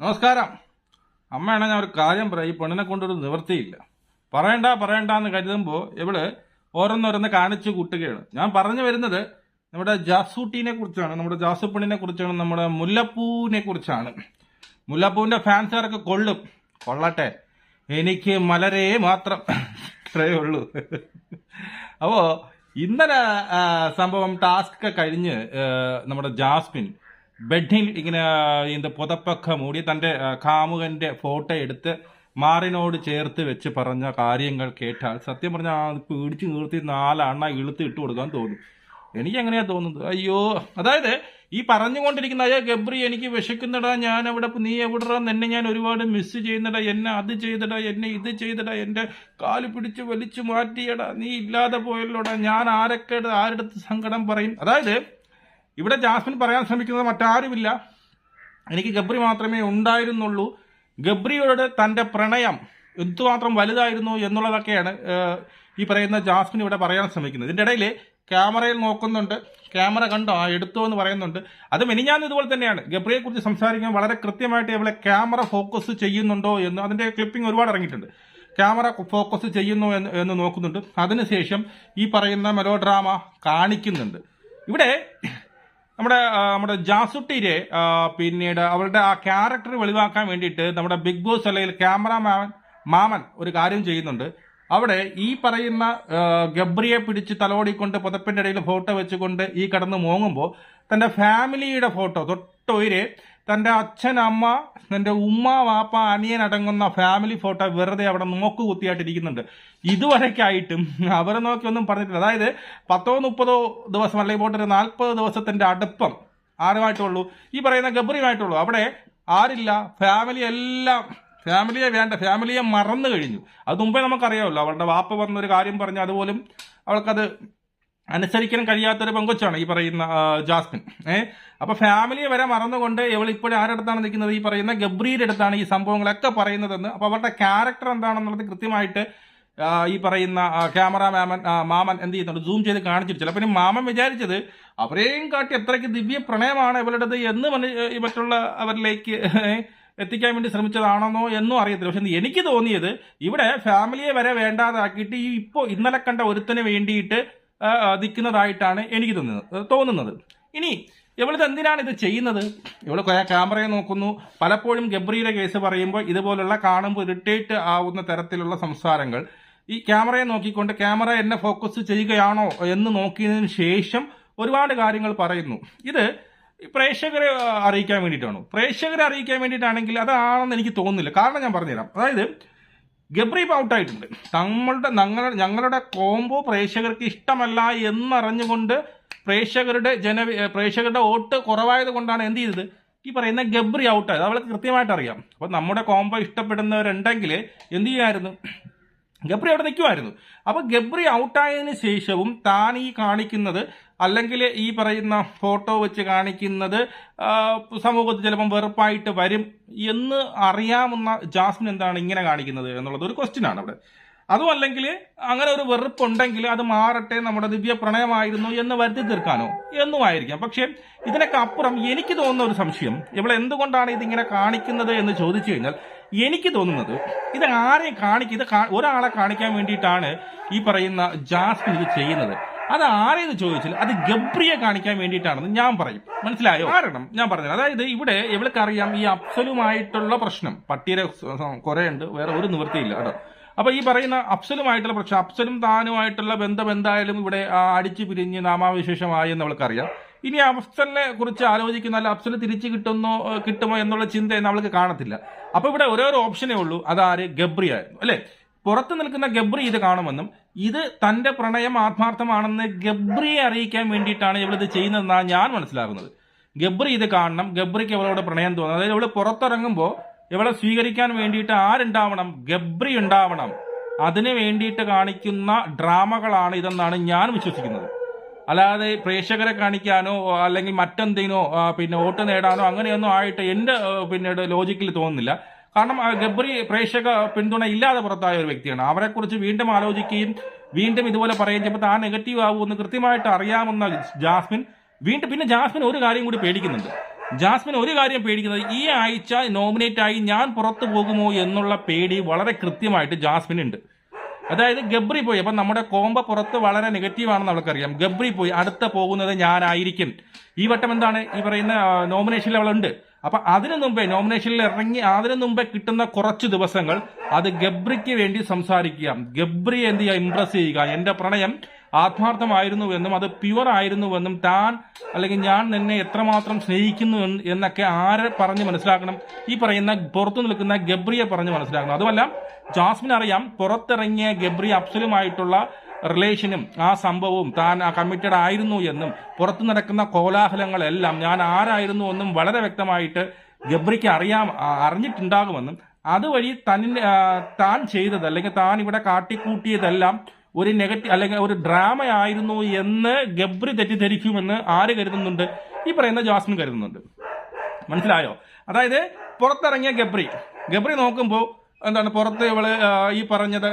നമസ്കാരം. അമ്മയാണ് ഞാൻ ഒരു കാര്യം പറയാം. ഈ പെണ്ണിനെ കൊണ്ടൊരു നിവൃത്തിയില്ല. പറയണ്ട പറയണ്ട എന്ന് കരുതുമ്പോൾ ഇവിടെ ഓരോന്നോരോന്ന് കാണിച്ചു കൂട്ടുകയാണ്. ഞാൻ പറഞ്ഞു വരുന്നത് നമ്മുടെ ജാസൂട്ടീനെ കുറിച്ചാണ് നമ്മുടെ ജാസുപ്പണിനെ കുറിച്ചാണ് നമ്മുടെ മുല്ലപ്പൂവിനെ കുറിച്ചാണ്. മുല്ലപ്പൂവിന്റെ ഫാൻസുകാരൊക്കെ കൊള്ളും? കൊള്ളട്ടെ. എനിക്ക് മലരെ മാത്രം ഇത്രയേ ഉള്ളൂ. അപ്പോൾ ഇന്നലെ സംഭവം ടാസ്ക് കഴിഞ്ഞ് നമ്മുടെ ജാസ്മിൻ ബെഡിൽ ഇങ്ങനെ എന്ത് പുതപ്പൊക്കെ മൂടി തന്റെ കാമുകന്റെ ഫോട്ടോ എടുത്ത് മാറിനോട് ചേർത്ത് വെച്ച് പറഞ്ഞ കാര്യങ്ങൾ കേട്ടാൽ സത്യം പറഞ്ഞാൽ പിടിച്ചു നിർത്തി നാലെണ്ണ ഇളുത്ത് ഇട്ട് കൊടുക്കാൻ തോന്നും. എനിക്ക് എങ്ങനെയാ തോന്നുന്നത്? അയ്യോ അതായത് ഈ പറഞ്ഞുകൊണ്ടിരിക്കുന്ന അയ്യോ ഗബ്രി എനിക്ക് വിശക്കുന്നടാ ഞാൻ അവിടെ നീ എവിടെടാ എന്നെ ഞാൻ ഒരുപാട് മിസ് ചെയ്യുന്നടാ എന്നെ അത് ചെയ്തടാ എന്നെ ഇത് ചെയ്തടാ എന്റെ കാൽ പിടിച്ച് വലിച്ചു മാറ്റിയടാ നീ ഇല്ലാതെ പോയല്ലോടാ ഞാൻ ആരൊക്കെ ആരുടെ സങ്കടം പറയും? അതായത് ഇവിടെ ജാസ്മിൻ പറയാൻ ശ്രമിക്കുന്നത് മറ്റാരുമില്ല. എനിക്ക് ഗബ്രി മാത്രമേ ഉണ്ടായിരുന്നുള്ളൂ. ഗബ്രിയോട് തന്റെ പ്രണയം എന്തുമാത്രം വലുതായിരുന്നു എന്നുള്ളതൊക്കെയാണ് ഈ പറയുന്ന ജാസ്മിൻ ഇവിടെ പറയാൻ ശ്രമിക്കുന്നത്. ഇതിന്റെ ഇടയിൽ ക്യാമറയിൽ നോക്കുന്നുണ്ട്. ക്യാമറ കണ്ടോ? ആ എടുത്തോ എന്ന് പറയുന്നുണ്ട്. അത് മെനിഞ്ഞാന്ന് ഇതുപോലെ തന്നെയാണ് ഗബ്രിയെ കുറിച്ച് സംസാരിക്കാൻ വളരെ കൃത്യമായിട്ട് ഇവിടെ ക്യാമറ ഫോക്കസ് ചെയ്യുന്നുണ്ടോ എന്ന് അതിന്റെ ക്ലിപ്പിംഗ് ഒരുപാട് ഇറങ്ങിയിട്ടുണ്ട്. ക്യാമറ ഫോക്കസ് ചെയ്യുന്നു എന്ന് എന്ന് നോക്കുന്നുണ്ട്. അതിനുശേഷം ഈ പറയുന്ന മെലോഡ്രാമ കാണിക്കുന്നുണ്ട്. ഇവിടെ നമ്മുടെ നമ്മുടെ ജാസുട്ടിരെ പിന്നീട് അവരുടെ ആ ക്യാരക്ടർ വെളിവാക്കാൻ വേണ്ടിയിട്ട് നമ്മുടെ ബിഗ് ബോസ് അല്ലെങ്കിൽ ക്യാമറമാൻ മാമൻ ഒരു കാര്യം ചെയ്യുന്നുണ്ട്. അവിടെ ഈ പറയുന്ന ഗബ്രിയെ പിടിച്ച് തലോടിക്കൊണ്ട് പുതപ്പിന്റെ ഇടയിൽ ഫോട്ടോ വെച്ചുകൊണ്ട് ഈ കടന്ന് മോങ്ങുമ്പോൾ തന്റെ ഫാമിലിയുടെ ഫോട്ടോ തൊട്ടുയരെ തന്റെ അച്ഛൻ അമ്മ തന്റെ ഉമ്മ വാപ്പ അനിയൻ അടങ്ങുന്ന ഫാമിലി ഫോട്ടോ വെറുതെ അവിടെ നോക്കുകുത്തിയായിട്ടിരിക്കുന്നുണ്ട് ഇതുവരെക്കായിട്ടും അവരെ നോക്കിയൊന്നും പറഞ്ഞിട്ടില്ല. അതായത് പത്തോ മുപ്പതോ ദിവസം അല്ലെങ്കിൽ പോട്ടൊരു നാൽപ്പത് ദിവസത്തിന്റെ അടുപ്പം ആരുമായിട്ടുള്ളൂ? ഈ പറയുന്ന ഗബ്രിയുമായിട്ടുള്ളൂ. അവിടെ ആരില്ല ഫാമിലി എല്ലാം ഫാമിലിയെ വേണ്ട ഫാമിലിയെ മറന്നു കഴിഞ്ഞു. അത് മുമ്പേ നമുക്കറിയാമല്ലോ. അവളുടെ വാപ്പ വന്നൊരു കാര്യം പറഞ്ഞു അതുപോലും അവൾക്കത് അനുസരിക്കാൻ കഴിയാത്തൊരു പെങ്കൊച്ചാണ് ഈ പറയുന്ന ജാസ്മിൻ. ഏഹ് അപ്പൊ ഫാമിലിയെ വരെ മറന്നുകൊണ്ട് ഇവൾ ഇപ്പോഴും ആരടുത്താണ് നിൽക്കുന്നത്? ഈ പറയുന്ന ഗബ്രിയുടെ അടുത്താണ് ഈ സംഭവങ്ങളൊക്കെ പറയുന്നതെന്ന്. അപ്പൊ അവരുടെ ക്യാരക്ടർ എന്താണെന്നുള്ളത് കൃത്യമായിട്ട് ഈ പറയുന്ന ക്യാമറ മാമൻ മാമൻ എന്ത് ചെയ്യുന്നുണ്ട്? സൂം ചെയ്ത് കാണിച്ചിട്ട്. ചിലപ്പോൾ ഇനി മാമൻ വിചാരിച്ചത് അവരെയും കാട്ടി എത്രയ്ക്ക് ദിവ്യ പ്രണയമാണ് ഇവരുടേത് എന്ന് മറ്റുള്ള അവരിലേക്ക് എത്തിക്കാൻ വേണ്ടി ശ്രമിച്ചതാണെന്നോ എന്നും അറിയത്തില്ല. പക്ഷെ എനിക്ക് തോന്നിയത് ഇവിടെ ഫാമിലിയെ വരെ വേണ്ടാതാക്കിയിട്ട് ഈ ഇപ്പോൾ ഇന്നലെ കണ്ട ഒരുത്തിന് വേണ്ടിയിട്ട് നിൽക്കുന്നതായിട്ടാണ് എനിക്ക് തോന്നുന്നത് തോന്നുന്നത്. ഇനി ഇവളിത് എന്തിനാണ് ഇത് ചെയ്യുന്നത്? ഇവൾ ക്യാമറയെ നോക്കുന്നു. പലപ്പോഴും ഗബ്രിയുടെ കേസ് പറയുമ്പോൾ ഇതുപോലുള്ള കാണുമ്പോൾ ഇറിറ്റേറ്റ് ആവുന്ന തരത്തിലുള്ള സംസാരങ്ങൾ. ഈ ക്യാമറയെ നോക്കിക്കൊണ്ട് ക്യാമറ എന്നെ ഫോക്കസ് ചെയ്യുകയാണോ എന്ന് നോക്കിയതിനു ശേഷം ഒരുപാട് കാര്യങ്ങൾ പറയുന്നു. ഇത് പ്രേക്ഷകരെ അറിയിക്കാൻ വേണ്ടിയിട്ടാണോ? പ്രേക്ഷകരെ അറിയിക്കാൻ വേണ്ടിയിട്ടാണെങ്കിൽ അതാണെന്ന് എനിക്ക് തോന്നുന്നില്ല. കാരണം ഞാൻ പറഞ്ഞുതരാം. അതായത് ഗബ്രി ഇപ്പൊ ഔട്ടായിട്ടുണ്ട്. നമ്മളുടെ ഞങ്ങളുടെ ഞങ്ങളുടെ കോംബോ പ്രേക്ഷകർക്ക് ഇഷ്ടമല്ല എന്നറിഞ്ഞുകൊണ്ട് പ്രേക്ഷകരുടെ ജന പ്രേക്ഷകരുടെ വോട്ട് കുറവായത് കൊണ്ടാണ് എന്ത് ചെയ്തത്? ഈ പറയുന്ന ഗബ്രി ഔട്ടായത്. അവൾക്ക് കൃത്യമായിട്ട് അറിയാം അപ്പോൾ നമ്മുടെ കോംബോ ഇഷ്ടപ്പെടുന്നവരുണ്ടെങ്കിൽ എന്ത് ചെയ്യായിരുന്നു? ഗബ്രി അവിടെ നിൽക്കുമായിരുന്നു അപ്പൊ ഗബ്രി ഔട്ടായതിനു ശേഷവും താൻ ഈ കാണിക്കുന്നത് അല്ലെങ്കിൽ ഈ പറയുന്ന ഫോട്ടോ വെച്ച് കാണിക്കുന്നത് സമൂഹത്തിൽ ചിലപ്പം വെറുപ്പായിട്ട് വരും എന്ന് അറിയാവുന്ന ജാസ്മിൻ എന്താണ് ഇങ്ങനെ കാണിക്കുന്നത് എന്നുള്ളത് ഒരു ക്വസ്റ്റ്യൻ ആണ് അവിടെ. അതും അല്ലെങ്കിൽ അങ്ങനെ ഒരു വെറുപ്പുണ്ടെങ്കിൽ അത് മാറട്ടെ നമ്മുടെ ദിവ്യ പ്രണയമായിരുന്നു എന്ന് വരുത്തി തീർക്കാനോ? എന്നുമായിരിക്കാം. പക്ഷേ ഇതിനൊക്കെ അപ്പുറം എനിക്ക് തോന്നുന്ന ഒരു സംശയം. ഇവിടെ എന്തുകൊണ്ടാണ് ഇതിങ്ങനെ കാണിക്കുന്നത് എന്ന് ചോദിച്ചു കഴിഞ്ഞാൽ എനിക്ക് തോന്നുന്നത് ഇത് ആരെയും കാണിക്കുക ഇത് ഒരാളെ കാണിക്കാൻ വേണ്ടിയിട്ടാണ് ഈ പറയുന്ന ജാസ്മിൻ ഇത് ചെയ്യുന്നത്. അത് ആരെന്ന് ചോദിച്ചാൽ അത് ഗബ്രിയെ കാണിക്കാൻ വേണ്ടിയിട്ടാണെന്ന് ഞാൻ പറയും. മനസ്സിലായോ? കാരണം ഞാൻ പറഞ്ഞത് അതായത് ഇവിടെ ഇവൾക്കറിയാം ഈ അഫ്സലുമായിട്ടുള്ള പ്രശ്നം. പട്ടിയുടെ കുറേ ഉണ്ട് വേറെ ഒരു നിവൃത്തിയില്ല കേട്ടോ. അപ്പൊ ഈ പറയുന്ന അഫ്സലുമായിട്ടുള്ള പ്രശ്നം അഫ്സലും താനുമായിട്ടുള്ള ബന്ധം എന്തായാലും ഇവിടെ അടിച്ചു പിരിഞ്ഞ് നാമാവിശേഷമായി എന്ന് അവൾക്കറിയാം. ഇനി അഫ്സലിനെ കുറിച്ച് ആലോചിക്കുന്ന അല്ല അഫ്സൽ തിരിച്ചു കിട്ടുന്നോ കിട്ടുമോ എന്നുള്ള ചിന്തയൊന്നും അവൾക്ക് കാണത്തില്ല. അപ്പൊ ഇവിടെ ഓരോരോ ഓപ്ഷനേ ഉള്ളൂ അതാര്? ഗബ്രി ആയിരുന്നു അല്ലെ? പുറത്ത് നിൽക്കുന്ന ഗബ്രി ഇത് കാണുമെന്നും ഇത് തന്റെ പ്രണയം ആത്മാർത്ഥമാണെന്ന് ഗബ്രിയെ അറിയിക്കാൻ വേണ്ടിയിട്ടാണ് ഇവളിത് ചെയ്യുന്നതെന്നാണ് ഞാൻ മനസ്സിലാക്കുന്നത് ഗബ്രി ഇത് കാണണം ഗബ്രിക്ക് അവളോട് പ്രണയം തോന്നുന്നത് അതായത് ഇവൾ പുറത്തിറങ്ങുമ്പോൾ ഇവളെ സ്വീകരിക്കാൻ വേണ്ടിയിട്ട് ആരുണ്ടാവണം? ഗബ്രി ഉണ്ടാവണം അതിനു വേണ്ടിയിട്ട് കാണിക്കുന്ന ഡ്രാമകളാണ് ഇതെന്നാണ് ഞാൻ വിശ്വസിക്കുന്നത്. അല്ലാതെ പ്രേക്ഷകരെ കാണിക്കാനോ അല്ലെങ്കിൽ മറ്റെന്തിനോ പിന്നെ വോട്ട് നേടാനോ അങ്ങനെയൊന്നും ആയിട്ട് എന്റെ പിന്നീട് ലോജിക്കിൽ തോന്നുന്നില്ല. കാരണം ഗബ്രി പ്രേക്ഷക പിന്തുണ ഇല്ലാതെ പുറത്തായ ഒരു വ്യക്തിയാണ്. അവരെക്കുറിച്ച് വീണ്ടും ആലോചിക്കുകയും വീണ്ടും ഇതുപോലെ പറയുകയും ചെയ്യുമ്പോൾ താൻ നെഗറ്റീവ് ആകുമെന്ന് കൃത്യമായിട്ട് അറിയാമെന്ന ജാസ്മിൻ വീണ്ടും പിന്നെ ജാസ്മിൻ ഒരു കാര്യം കൂടി പേടിക്കുന്നുണ്ട്. ജാസ്മിൻ ഒരു കാര്യം പേടിക്കുന്നത് ഈ ആഴ്ച നോമിനേറ്റ് ആയി ഞാൻ പുറത്തു പോകുമോ എന്നുള്ള പേടി വളരെ കൃത്യമായിട്ട് ജാസ്മിൻ ഉണ്ട് അതായത് ഗബ്രി പോയി അപ്പൊ നമ്മുടെ കോമ്പ പുറത്ത് വളരെ നെഗറ്റീവാണെന്ന് അവൾക്കറിയാം. ഗബ്രി പോയി അടുത്ത പോകുന്നത് ഞാനായിരിക്കും. ഈ വട്ടം എന്താണ്? ഈ പറയുന്ന നോമിനേഷനിൽ അവളുണ്ട്. അപ്പൊ അതിനു മുമ്പേ നോമിനേഷനിൽ ഇറങ്ങി അതിനു മുമ്പേ കിട്ടുന്ന കുറച്ച് ദിവസങ്ങൾ അത് ഗബ്രിക്ക് വേണ്ടി സംസാരിക്കുക. ഗബ്രി എന്ത് ചെയ്യുക? ഇംപ്രസ് ചെയ്യുക. എന്റെ പ്രണയം ആത്മാർത്ഥമായിരുന്നുവെന്നും അത് പ്യുവർ ആയിരുന്നുവെന്നും താൻ അല്ലെങ്കിൽ ഞാൻ നിന്നെ എത്രമാത്രം സ്നേഹിക്കുന്നു എന്നൊക്കെ ആരെ പറഞ്ഞ് മനസ്സിലാക്കണം? ഈ പറയുന്ന പുറത്തു നിൽക്കുന്ന ഗബ്രിയെ പറഞ്ഞ് മനസ്സിലാക്കണം. അതുമല്ല ജാസ്മിൻ അറിയാം പുറത്തിറങ്ങിയ ഗബ്രി അഫ്സലുമായിട്ടുള്ള റിലേഷനും ആ സംഭവവും താൻ കമ്മിറ്റഡ് ആയിരുന്നു എന്നും പുറത്തു നടക്കുന്ന കോലാഹലങ്ങളെല്ലാം ഞാൻ ആരായിരുന്നു എന്നും വളരെ വ്യക്തമായിട്ട് ഗബ്രിക്ക് അറിയാം അറിഞ്ഞിട്ടുണ്ടാകുമെന്നും അതുവഴി തന്നെ താൻ ചെയ്തത് അല്ലെങ്കിൽ താൻ ഇവിടെ കാട്ടിക്കൂട്ടിയതെല്ലാം ഒരു നെഗറ്റീവ് അല്ലെങ്കിൽ ഒരു ഡ്രാമ ആയിരുന്നു എന്ന് ഗബ്രി തെറ്റിദ്ധരിക്കുമെന്ന് ആര് കരുതുന്നുണ്ട്? ഈ പറയുന്ന ജാസ്മിൻ കരുതുന്നുണ്ട്. മനസ്സിലായോ? അതായത് പുറത്തിറങ്ങിയ ഗബ്രി. ഗബ്രി നോക്കുമ്പോൾ എന്താണ് പുറത്ത് ഇവൾ ഈ പറഞ്ഞത്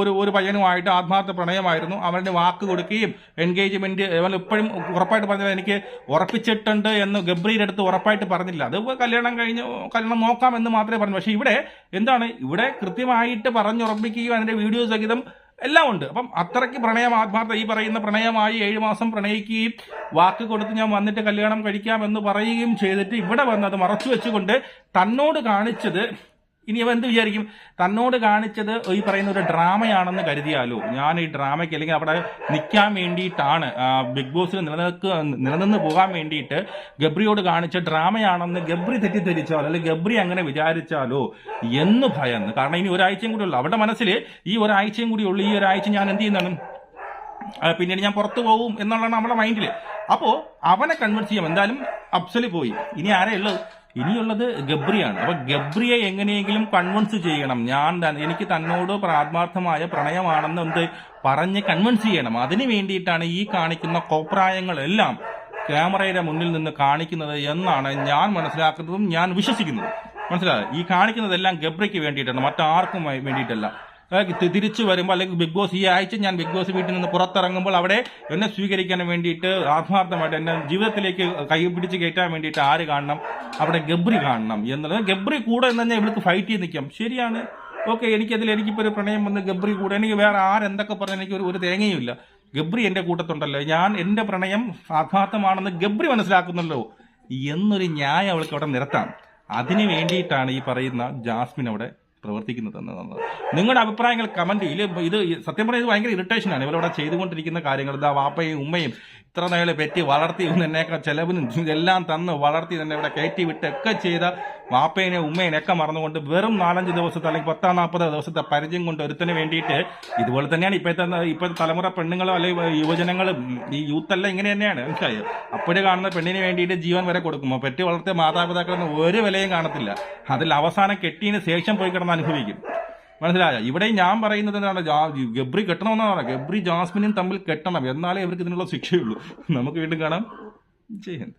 ഒരു ഒരു പയ്യനുമായിട്ട് ആത്മാർത്ഥ പ്രണയമായിരുന്നു. അവന്റെ വാക്ക് കൊടുക്കുകയും എൻഗേജ്മെന്റ് അവൻ ഇപ്പോഴും ഉറപ്പായിട്ട് പറഞ്ഞത് എനിക്ക് ഉറപ്പിച്ചിട്ടുണ്ട് എന്ന് ഗബ്രിയുടെ അടുത്ത് ഉറപ്പായിട്ട് പറഞ്ഞില്ല. അത് കല്യാണം കഴിഞ്ഞ് കല്യാണം നോക്കാം എന്ന് മാത്രമേ പറഞ്ഞു. പക്ഷേ ഇവിടെ എന്താണ്? ഇവിടെ കൃത്യമായിട്ട് പറഞ്ഞുറപ്പിക്കുകയും അതിന്റെ വീഡിയോ സഹിതം എല്ലാം ഉണ്ട്. അപ്പം അത്രയ്ക്ക് പ്രണയം ആത്മാർത്ഥ ഈ പറയുന്ന പ്രണയമായി ഏഴു മാസം പ്രണയിക്കുകയും വാക്ക് കൊടുത്ത് ഞാൻ വന്നിട്ട് കല്യാണം കഴിക്കാം എന്ന് പറയുകയും ചെയ്തിട്ട് ഇവിടെ വന്ന് അത് മറച്ചു വെച്ചുകൊണ്ട് തന്നോട് കാണിച്ചത് ഇനി അവൻ എന്ത് വിചാരിക്കും? തന്നോട് കാണിച്ചത് ഈ പറയുന്ന ഒരു ഡ്രാമയാണെന്ന് കരുതിയാലോ? ഞാൻ ഈ ഡ്രാമയ്ക്ക് അല്ലെങ്കിൽ അവിടെ നിൽക്കാൻ വേണ്ടിയിട്ടാണ് ബിഗ് ബോസിൽ നിലനിൽക്കുക നിലനിന്ന് പോകാൻ വേണ്ടിയിട്ട് ഗബ്രിയോട് കാണിച്ച ഡ്രാമയാണെന്ന് ഗബ്രി തെറ്റിദ്ധരിച്ചാലോ അല്ലെങ്കിൽ ഗബ്രി അങ്ങനെ വിചാരിച്ചാലോ എന്ന് ഭയന്ന്. കാരണം ഇനി ഒരാഴ്ചയും കൂടി ഉള്ളു. അവരുടെ മനസ്സിൽ ഈ ഒരാഴ്ചയും കൂടി ഉള്ളു. ഈ ഒരാഴ്ച ഞാൻ എന്ത് ചെയ്യുന്നതാണ്? പിന്നീട് ഞാൻ പുറത്തു പോകും എന്നുള്ളതാണ് നമ്മുടെ മൈൻഡിൽ അപ്പോ അവനെ കൺവിൻസ് ചെയ്യാം. എന്തായാലും അപ്സൽ പോയി. ഇനി ആരേ ഇനിയുള്ളത് ഗബ്രിയാണ്. അപ്പൊ ഗബ്രിയെ എങ്ങനെയെങ്കിലും കൺവിൻസ് ചെയ്യണം. ഞാൻ എനിക്ക് തന്നോട് പ്രാത്മാർത്ഥമായ പ്രണയമാണെന്ന് എന്ത് പറഞ്ഞ് കൺവിൻസ് ചെയ്യണം. അതിനു വേണ്ടിയിട്ടാണ് ഈ കാണിക്കുന്ന കോപ്രായങ്ങളെല്ലാം ക്യാമറയുടെ മുന്നിൽ നിന്ന് കാണിക്കുന്നത് എന്നാണ് ഞാൻ മനസ്സിലാക്കുന്നതും ഞാൻ വിശ്വസിക്കുന്നതും. മനസ്സിലായോ? ഈ കാണിക്കുന്നതെല്ലാം ഗബ്രിക്ക് വേണ്ടിയിട്ടാണ്. മറ്റാർക്കും വേണ്ടിയിട്ടല്ല. തിരിച്ചു വരുമ്പോൾ അല്ലെങ്കിൽ ബിഗ് ബോസ് ഈ ആഴ്ച ഞാൻ ബിഗ് ബോസ് വീട്ടിൽ നിന്ന് പുറത്തിറങ്ങുമ്പോൾ അവിടെ എന്നെ സ്വീകരിക്കാൻ വേണ്ടിയിട്ട് ആത്മാർത്ഥമായിട്ട് എന്നെ ജീവിതത്തിലേക്ക് കൈ പിടിച്ച് കയറ്റാൻ വേണ്ടിയിട്ട് ആര് കാണണം? അവിടെ ഗബ്രി കാണണം എന്നുള്ളത്. ഗബ്രി കൂടെ എന്ന് തന്നെ ഇവിടുത്തെ ഫൈറ്റ് ചെയ്ത് നിൽക്കാം. ശരിയാണ്. ഓക്കെ എനിക്കതിൽ എനിക്കിപ്പോൾ ഒരു പ്രണയം വന്ന് ഗബ്രി കൂടെ എനിക്ക് വേറെ ആരെന്തൊക്കെ പറഞ്ഞാൽ എനിക്ക് ഒരു ഒരു തേങ്ങയുമില്ല. ഗബ്രി എന്റെ കൂട്ടത്തുണ്ടല്ലോ? ഞാൻ എന്റെ പ്രണയം ആത്മാർത്ഥമാണെന്ന് ഗബ്രി മനസ്സിലാക്കുന്നല്ലോ. എന്നൊരു ന്യായം അവൾക്ക് അവിടെ നിരത്താം. അതിന് വേണ്ടിയിട്ടാണ് ഈ പറയുന്ന ജാസ്മിൻ അവിടെ പ്രവർത്തിക്കുന്നത് എന്നുള്ളത് നിങ്ങളുടെ അഭിപ്രായങ്ങൾ കമന്റ് ചെയ്യില്ല ഇത് സത്യം പറഞ്ഞാൽ ഇത് ഭയങ്കര ഇറിറ്റേഷനാണ് ഇവരവിടെ ചെയ്തുകൊണ്ടിരിക്കുന്ന കാര്യങ്ങൾ ഇതാ വാപ്പയും ഉമ്മയും ഇത്ര നാൾ പെറ്റി വളർത്തി എന്നെയൊക്കെ ചെലവിനും ഇതെല്ലാം തന്ന് വളർത്തി തന്നെ ഇവിടെ കയറ്റി വിട്ട് ഒക്കെ ചെയ്ത വാപ്പേനെ ഉമ്മേനെ ഒക്കെ മറന്നുകൊണ്ട് വെറും നാലഞ്ച് ദിവസത്തെ അല്ലെങ്കിൽ പത്താം നാൽപ്പത് ദിവസത്തെ പരിചയം കൊണ്ട് ഒരുത്തിന് വേണ്ടിയിട്ട് ഇതുപോലെ തന്നെയാണ് ഇപ്പോഴത്തെ ഇപ്പോഴത്തെ തലമുറ പെണ്ണുങ്ങളും അല്ലെങ്കിൽ യുവജനങ്ങളും ഈ യൂത്ത് എല്ലാം ഇങ്ങനെ തന്നെയാണ്. എനിക്കറിയാം അപ്പോഴേ കാണുന്ന പെണ്ണിന് വേണ്ടിയിട്ട് ജീവൻ വരെ കൊടുക്കുമ്പോൾ പെറ്റി വളർത്തിയ മാതാപിതാക്കളൊന്നും ഒരു വിലയും കാണത്തില്ല. അതിൽ അവസാനം കെട്ടിയതിന് ശേഷം പോയി കിടന്ന് അനുഭവിക്കും. മനസ്സിലായോ? ഇവിടെ ഞാൻ പറയുന്നത് എന്താണ്? ഗബ്രി കെട്ടണമെന്നാണ് പറയാം ഗബ്രി ജാസ്മിനും തമ്മിൽ കെട്ടണം. എന്നാലേ ഇവർക്ക് ഇതിനുള്ള ശിക്ഷയുള്ളൂ. നമുക്ക് വീണ്ടും കാണാം. ജയ് ഹിന്ദ്.